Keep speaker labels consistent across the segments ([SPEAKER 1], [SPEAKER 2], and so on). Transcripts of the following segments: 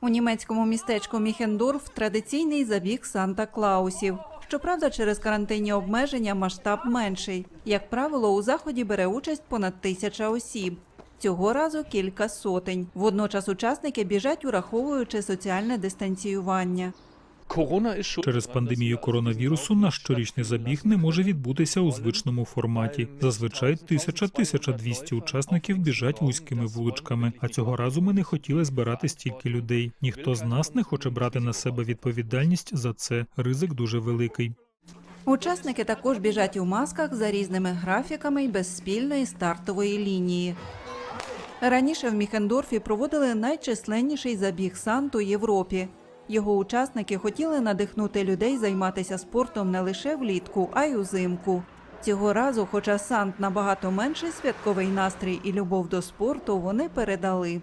[SPEAKER 1] У німецькому містечку Міхендорф традиційний забіг Санта-Клаусів. Щоправда, через карантинні обмеження масштаб менший. Як правило, у заході бере участь понад тисяча осіб. Цього разу кілька сотень. Водночас учасники біжать, ураховуючи соціальне дистанціювання.
[SPEAKER 2] Через пандемію коронавірусу наш щорічний забіг не може відбутися у звичному форматі. Зазвичай 1000-1200 учасників біжать вузькими вуличками. А цього разу ми не хотіли збирати стільки людей. Ніхто з нас не хоче брати на себе відповідальність за це. Ризик дуже великий.
[SPEAKER 1] Учасники також біжать у масках за різними графіками і без спільної стартової лінії. Раніше в Міхендорфі проводили найчисленніший забіг сант у Європі. Його учасники хотіли надихнути людей займатися спортом не лише влітку, а й узимку. Цього разу, хоча сант набагато менший святковий настрій і любов до спорту, вони передали.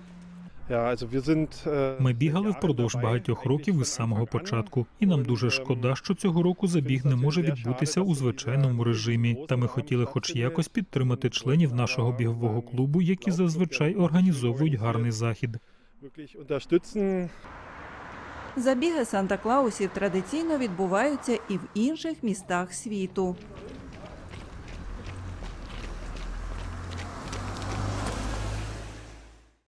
[SPEAKER 3] Äh,
[SPEAKER 2] Ми бігали впродовж багатьох років із самого початку, і нам дуже шкода, що цього року забіг не може відбутися у звичайному режимі. Та ми хотіли, хоч якось, підтримати членів нашого бігового клубу, які зазвичай організовують гарний захід.
[SPEAKER 1] Забіги Санта-Клаусів традиційно відбуваються і в інших містах світу.